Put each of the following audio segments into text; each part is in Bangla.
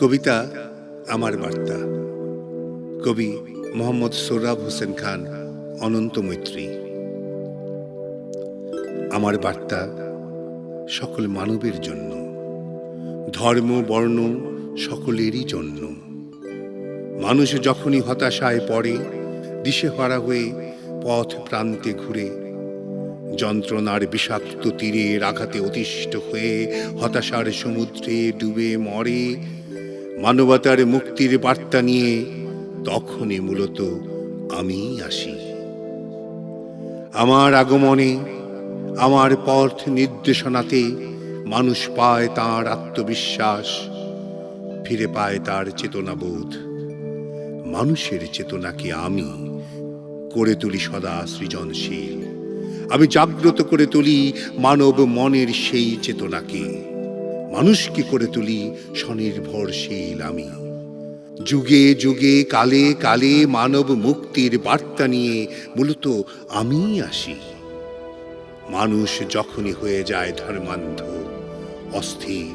কবিতা আমার বার্তা। কবি মোহাম্মদ সোহরাব হোসেন খান, অনন্ত মৈত্রী। আমার বার্তা সকল মানবের জন্য। ধর্ম, বর্ণ সকলেরই জন্য। মানুষ যখনই হতাশায় পড়ে, দিশেহারা হয়ে পথ প্রান্তে ঘুরে, যন্ত্রণার বিষাক্ত তীরের আঘাতে অতিষ্ঠ হয়ে হতাশার সমুদ্রে ডুবে মরে মানবতার মুক্তির বার্তা নিয়ে তখনই মূলত আমি আসি। আমার আগমনে, আমার পথ নির্দেশনাতে মানুষ পায় তার আত্মবিশ্বাস, ফিরে পায় তার চেতনাবোধ। মানুষের চেতনাকে আমি করে তুলি সদা সৃজনশীল। আমি জাগ্রত করে তুলি মানব মনের সেই চেতনাকে। মানুষকে করে তুলি স্বনির্ভরশীল আমি। যুগে যুগে, কালে কালে মানব মুক্তির বার্তা নিয়ে মূলত আমি আসি। মানুষ যখনই হয়ে যায় ধর্মান্ধ, অস্থির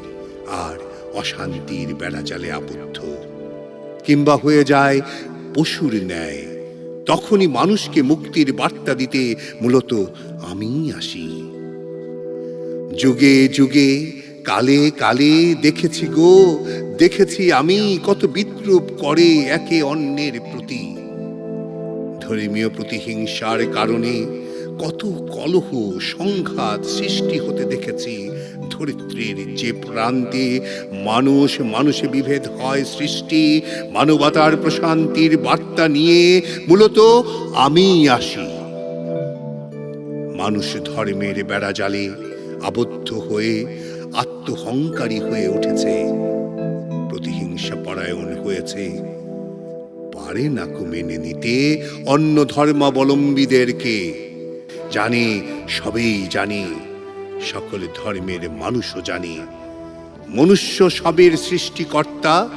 আর অশান্তির বেড়াজালে আবদ্ধ। কিংবা হয়ে যায় পশুর ন্যায়, তখনই মানুষকে মুক্তির বার্তা দিতে মূলত আমি আসি। যুগে যুগে কালে কালে দেখেছি গো, দেখেছি আমি কত বিদ্রুপ করে একে অন্যের প্রতি। ধর্মীয় প্রতিহিংসার কারণে কত কলহ, সংঘাত সৃষ্টি হতে দেখেছি। ধরিত্রীর যে প্রান্তে মানুষ মানুষে বিভেদ হয় সৃষ্টি, মানবতার প্রশান্তির বার্তা নিয়ে মূলত আমি আসি। মানুষ ধর্মের বেড়াজালে আবদ্ধ হয়ে আত্মহংকারী হয়ে উঠেছে। প্রতিহিংসা পরায়ণ হয়েছে। পারে না কো মেনে নিতে অন্য ধর্মাবলম্বীদেরকে। জানে, সবেই জানে, সকল ধর্মের মানুষও জানে। মনুষ্য সবের সৃষ্টিকর্তা,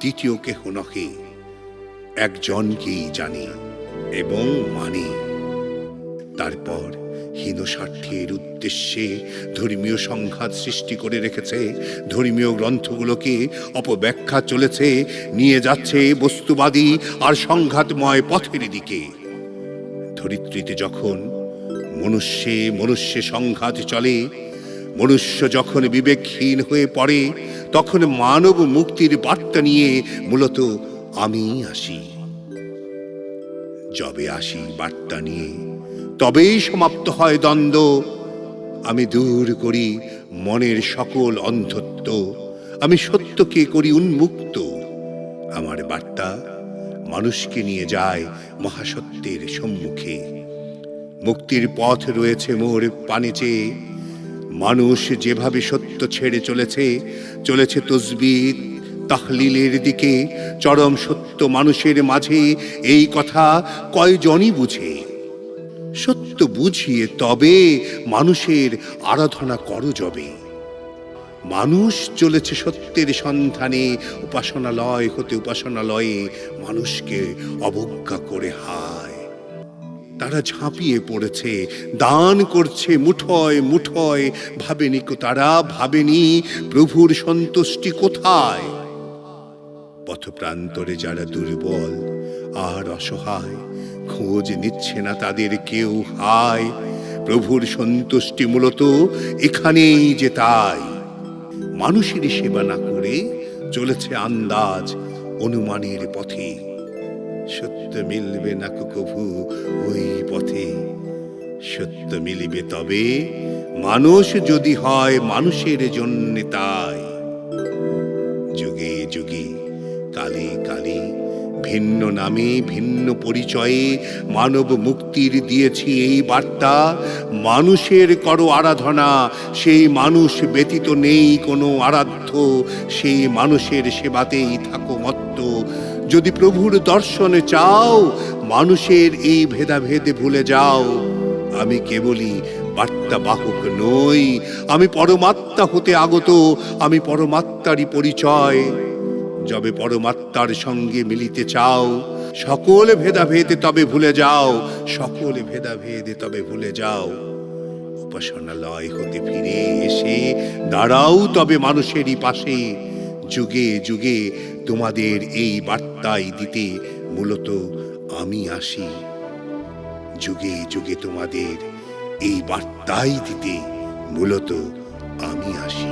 দ্বিতীয় কেহ নহে। একজনকেই জানে এবং মানে। তারপর হীন স্বার্থের উদ্দেশ্যে ধর্মীয় সংঘাত সৃষ্টি করে রেখেছে। ধর্মীয় গ্রন্থগুলোকে অপব্যাখ্যা চলেছে। নিয়ে যাচ্ছে বস্তুবাদী আর সংঘাতময় পথের দিকে। ধরিত্রীতে যখন মনুষ্যে মনুষ্যে সংঘাত চলে, মনুষ্য যখন বিবেকহীন হয়ে পড়ে, তখন মানব মুক্তির বার্তা নিয়ে মূলত আমি আসি। যবে আসি বার্তা নিয়ে তবেই সমাপ্ত হয় দ্বন্দ্ব। আমি দূর করি মনের সকল অন্ধত্ব। আমি সত্যকে করি উন্মুক্ত। আমার বার্তা মানুষকে নিয়ে যায় মহাসত্যের সম্মুখে। মুক্তির পথ রয়েছে মোর পানে চেয়ে। মানুষ যেভাবে সত্য ছেড়ে চলেছে চলেছে তসবিদ তাহলিলের দিকে। চরম সত্য মানুষের মাঝে এই কথা কয়জনই বুঝে? সত্য বুঝিয়ে তবে মানুষের আরাধনা করো যবে। মানুষ চলেছে সত্যের সন্ধানে, উপাসনালয় হতে উপাসনালয়ে মানুষকে অবজ্ঞা করে হায়। তারা ঝাঁপিয়ে পড়েছে, দান করছে মুঠয় মুঠয়, ভাবেনি তারা, ভাবেনি প্রভুর সন্তুষ্টি কোথায়? পথপ্রান্তরে যারা দুর্বল আর অসহায় খোঁজ নিচ্ছে না তাদের কেউ, হায়, প্রভুর সন্তুষ্টি মূলত এখানেই যে তাই। মানুষের সেবা না করে চলেছে আন্দাজ, অনুমানের পথে। সত্য মিলবে না কভু ওই পথে। সত্য মিলিবে তবে মানুষ যদি হয় মানুষের জন্য তাই। যুগে যুগে, কালে কালে ভিন্ন নামে, ভিন্ন পরিচয়ে মানব মুক্তির দিয়েছি এই বার্তা। মানুষের করো আরাধনা, সেই মানুষ ব্যতীত নেই কোনো আরাধ্য, সেই মানুষের সেবাতেই থাকো মত্ত। যদি প্রভুর দর্শনে চাও, মানুষের এই ভেদাভেদে ভুলে যাও। আমি কেবলই বার্তা বাহক নই, আমি পরমাত্মা হতে আগত, আমি পরমাত্মারই পরিচয়। যবে পরমাত্মার সঙ্গে মিলিতে চাও, সকল ভেদাভেদে তবে ভুলে যাও, সকল ভেদাভেদে তবে ভুলে যাও। উপাসনালয় হতে ফিরে এসে দাঁড়াও তবে মানুষেরই পাশে, যুগে যুগে তোমাদের এই বার্তাই দিতে মূলত আমি আসি। যুগে যুগে তোমাদের এই বার্তাই দিতে মূলত আমি আসি।